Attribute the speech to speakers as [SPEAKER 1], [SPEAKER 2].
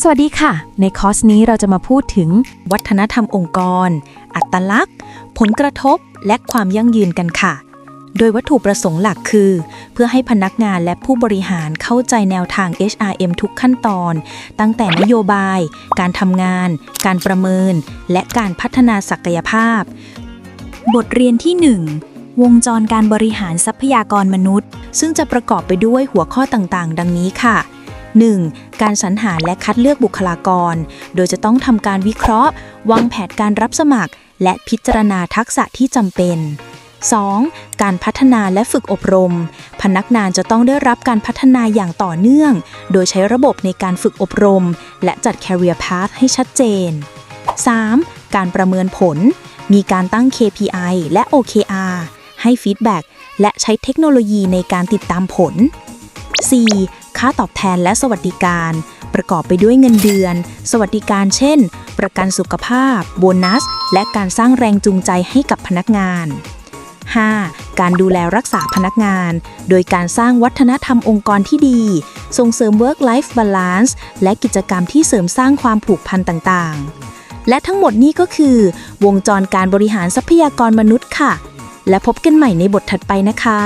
[SPEAKER 1] สวัสดีค่ะ ในคอร์สนี้เราจะมาพูดถึง วัฒนธรรมองค์กร อัตลักษณ์ ผลกระทบ และความยั่งยืนกันค่ะ โดยวัตถุประสงค์หลักคือ เพื่อให้พนักงานและผู้บริหารเข้าใจแนวทาง HRM ทุกขั้นตอน ตั้งแต่นโยบาย การทำงาน การประเมิน และการพัฒนาศักยภาพ
[SPEAKER 2] บทเรียนที่ 1 วงจรการบริหารทรัพยากรมนุษย์
[SPEAKER 1] ซึ่งจะประกอบไปด้วยหัวข้อต่างๆ ดังนี้ค่ะ 1. การสรรหาและคัดเลือกบุคลากร โดยจะต้องทำการวิเคราะห์ วางแผนการรับสมัคร และพิจารณาทักษะที่จำเป็น 2. การพัฒนาและฝึกอบรม พนักงานจะต้องได้รับการพัฒนาอย่างต่อเนื่อง โดยใช้ระบบในการฝึกอบรม และจัด career path ให้ชัดเจน 3. การประเมินผล มีการตั้ง KPI และ OKR ให้ฟีดแบ็กและใช้เทคโนโลยีในการติดตามผล 4. ค่าตอบแทนและสวัสดิการ ประกอบไปด้วยเงินเดือน สวัสดิการเช่น ประกันสุขภาพ โบนัส และการสร้างแรงจูงใจให้กับพนักงาน 5. การดูแลรักษาพนักงาน โดยการสร้างวัฒนธรรมองค์กรที่ดี ส่งเสริม work life balance และกิจกรรมที่เสริมสร้างความผูกพันต่างๆ และทั้งหมดนี้ก็คือ วงจรการบริหารทรัพยากรมนุษย์ค่ะ และพบกันใหม่ในบทถัดไปนะคะ